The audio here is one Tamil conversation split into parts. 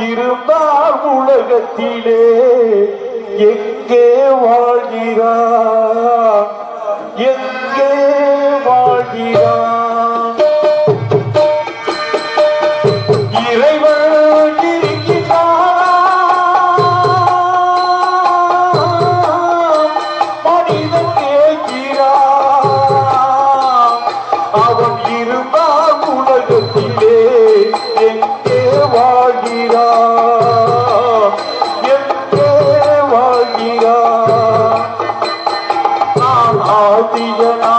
இருந்தார் உலகத்திலே. எங்கே வாழ்கிறார்? எங்கே வாழ்கிறார்? அவன் இருந்தான் உலகத்திலே. எங்கே வா দিও না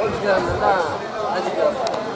어떻게 하면 아직